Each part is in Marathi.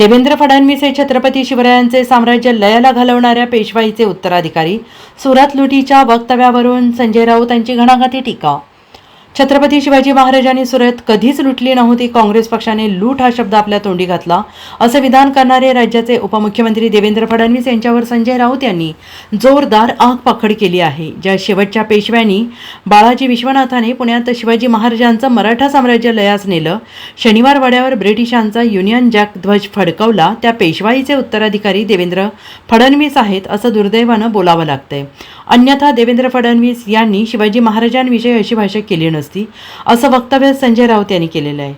देवेंद्र फडणवीस हे छत्रपती शिवरायांचे साम्राज्य लयाला घालवणाऱ्या पेशवाईचे उत्तराधिकारी. सुरत लुटीच्या वक्तव्यावरून संजय राऊत यांची घणाघाती टीका. छत्रपती शिवाजी महाराजांनी सुरत कधीच लुटली नव्हती. काँग्रेस पक्षाने लूट हा शब्द आपल्या तोंडी घातला. असं विधान करणारे राज्याचे उपमुख्यमंत्री देवेंद्र फडणवीस यांच्यावर संजय राऊत यांनी जोरदार आगपाखड केली आहे. ज्या शेवटच्या पेशव्यांनी बाळाजी विश्वनाथाने पुण्यात शिवाजी महाराजांचं मराठा साम्राज्य लयास नेलं. शनिवार वाड्यावर ब्रिटिशांचा युनियन जॅक ध्वज फडकवला. त्या पेशवाईचे उत्तराधिकारी देवेंद्र फडणवीस आहेत असं दुर्दैवानं बोलावं लागतंय. अन्यथा देवेंद्र फडणवीस यांनी शिवाजी महाराजांविषयी अशी भाषा केली नव्हती नसती असं वक्तव्य संजय राऊत यांनी केलेलं आहे.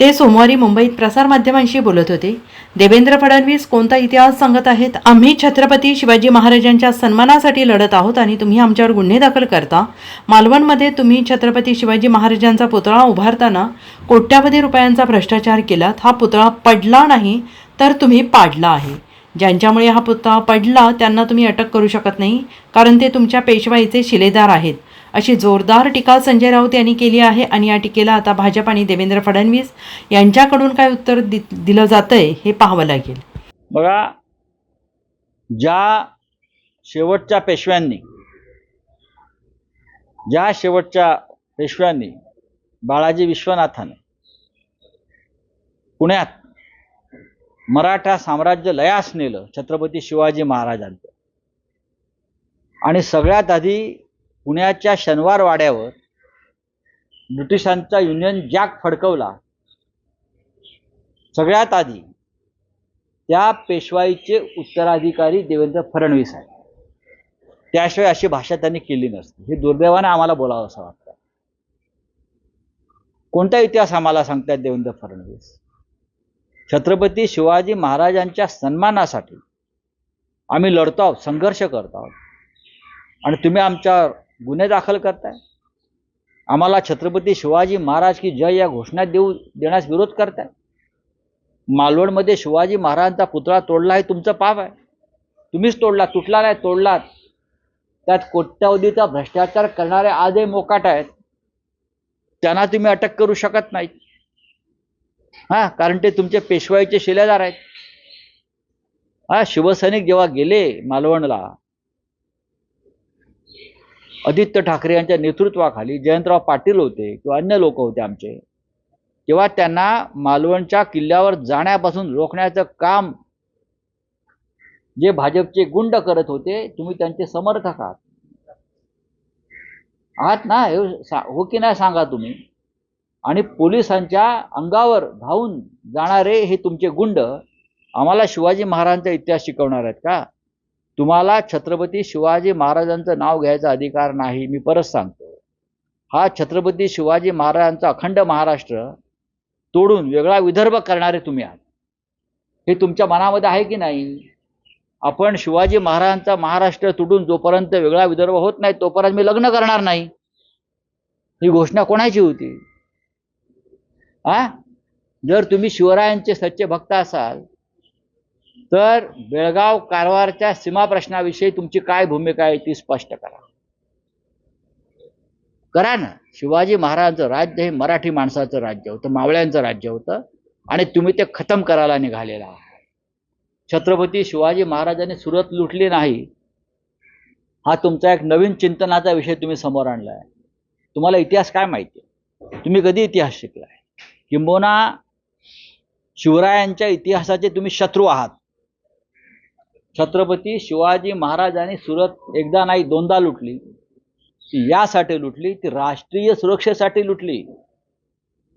ते सोमवारी मुंबईत प्रसारमाध्यमांशी बोलत होते. देवेंद्र फडणवीस कोणता इतिहास सांगत आहेत? आम्ही छत्रपती शिवाजी महाराजांच्या सन्मानासाठी लढत आहोत आणि तुम्ही आमच्यावर गुन्हे दाखल करता. मालवणमध्ये तुम्ही छत्रपती शिवाजी महाराजांचा पुतळा उभारताना कोट्यावधी रुपयांचा भ्रष्टाचार केलात. हा पुतळा पडला नाही तर तुम्ही पाडला आहे. ज्यांच्यामुळे हा पुतळा पडला त्यांना तुम्ही अटक करू शकत नाही कारण ते तुमच्या पेशवाईचे शिलेदार आहेत. अशी जोरदार टीका संजय राऊत यांनी केली आहे आणि या टीकेला आता भाजप आणि देवेंद्र फडणवीस यांच्याकडून काय उत्तर दि दिलं जातंय हे पाहावं लागेल. बघा ज्या शेवटच्या पेशव्यांनी ज्या शेवटच्या पेशव्यांनी बाळाजी विश्वनाथाने पुण्यात मराठा साम्राज्य लयास नेलं छत्रपती शिवाजी महाराजांचं आणि सगळ्यात आधी पुण्याच्या शनिवार वाड्यावर ब्रिटिशांचा युनियन जॅक फडकवला. सगळ्यात आधी त्या पेशवाईचे उत्तराधिकारी देवेंद्र फडणवीस आहेत. त्याशिवाय अशी भाषा त्यांनी केली नसती. हे दुर्दैवाने आम्हाला बोलावं असं वाटतं. कोणता इतिहास आम्हाला सांगतात देवेंद्र फडणवीस? छत्रपती शिवाजी महाराजांच्या सन्मानासाठी आम्ही लढतो आहोत संघर्ष करतो आहोत. आणि तुम्ही आमच्या गुन्हे दाखल करताय? आम्हाला छत्रपती शिवाजी महाराज की जय या घोषणा देऊ देण्यास विरोध करताय? मालवणमध्ये शिवाजी महाराजांचा पुतळा तोडला हे तुमचं पाप आहे. तुम्हीच तोडला तुटला नाही तोडलात. त्यात कोट्यावधीचा भ्रष्टाचार करणारे आजही मोकाट आहेत. त्यांना तुम्ही अटक करू शकत नाहीत हा कारण ते तुमचे पेशवाईचे शिलेदार आहेत. हा शिवसैनिक जेव्हा गेले मालवणला आदित्य ठाकरे यांच्या नेतृत्वाखाली जयंतराव पाटील होते किंवा अन्य लोक होते आमचे तेव्हा त्यांना मालवणच्या किल्ल्यावर जाण्यापासून रोखण्याचं काम जे भाजपचे गुंड करत होते तुम्ही त्यांचे समर्थक आहात. आहात ना हे हो की नाही सांगा तुम्ही? आणि पोलिसांच्या अंगावर धावून जाणारे हे तुमचे गुंड आम्हाला शिवाजी महाराजांचा इतिहास शिकवणार आहेत का? तुम्हाला छत्रपती शिवाजी महाराजांचं नाव घ्यायचा अधिकार नाही मी परत सांगतो. हा छत्रपती शिवाजी महाराजांचा अखंड महाराष्ट्र तोडून वेगळा विदर्भ करणारे तुम्ही आहात. हे तुमच्या मनामध्ये आहे की नाही? आपण शिवाजी महाराजांचा महाराष्ट्र तुटून जोपर्यंत वेगळा विदर्भ होत नाही तोपर्यंत मी लग्न करणार नाही. ही घोषणा कोणाची होती? आ? जर तुम्ही शिवरायांचे सच्चे भक्त असाल तर बेळगाव कारवारच्या सीमा प्रश्नाविषयी तुमची काय भूमिका आहे ती स्पष्ट करा. करा ना. शिवाजी महाराजांचं राज्य हे मराठी माणसाचं राज्य होतं मावळ्यांचं राज्य होतं आणि तुम्ही ते खतम करायला निघालेला आहात. छत्रपती शिवाजी महाराजांनी सुरत लुटली नाही. हा तुमचा एक नवीन चिंतनाचा विषय तुम्ही समोर आणला आहे तुम्हाला इतिहास काय माहिती आहे? तुम्ही कधी इतिहास शिकलाय? किंबोना शिवरायांच्या इतिहासाचे तुम्ही शत्रू आहात. छत्रपती शिवाजी महाराजांनी सुरत एकदा नाही दोनदा लुटली. ती यासाठी लुटली ती राष्ट्रीय सुरक्षेसाठी लुटली.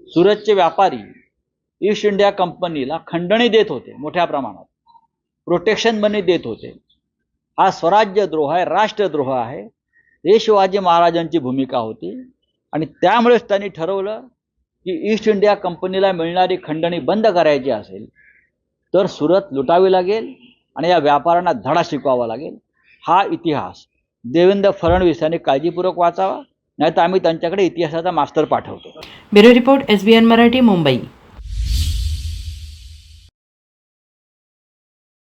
सुरतचे व्यापारी ईस्ट इंडिया कंपनीला खंडणी देत होते मोठ्या प्रमाणात. प्रोटेक्शन मनी देत होते. हा स्वराज्यद्रोह आहे राष्ट्रद्रोह आहे. हे शिवाजी महाराजांची भूमिका होती. आणि त्यामुळेच त्यांनी ठरवलं की ईस्ट इंडिया कंपनीला मिळणारी खंडणी बंद करायची असेल तर सुरत लुटावी लागेल. आणि या व्यापाऱ्यांना धडा शिकवावा लागेल. हा इतिहास देवेंद्र फडणवीस यांनी काळजीपूर्वक वाचावा नाहीतर आम्ही त्यांच्याकडे इतिहासाचा मास्तर पाठवतो. Bureau report S B N Marathi Mumbai.